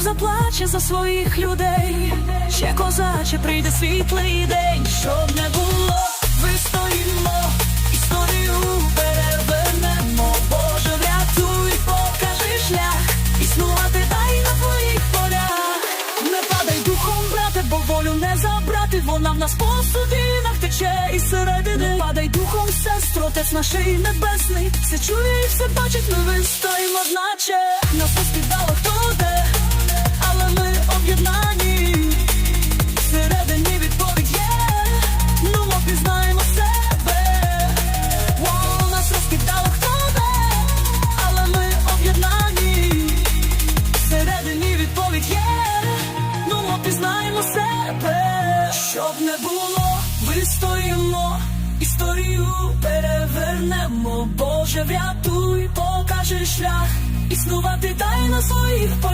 Бог заплаче за своїх людей, ще козаче прийде світлий день, щоб не було, вистоїмо, історію перевернемо, Боже, врятуй, покажи шлях, існувати дай на твоїх полях. Не падай духом, брате, бо волю не забрати, вона в нас по судинах тече із середини. Не падай духом, сестро, отець наший небесний, все чує і все бачить, ми вистоїмо, наче щоб не було, вистоїмо, історію перевернемо, Боже, врятуй, покажи шлях, існувати дай на своїх полях.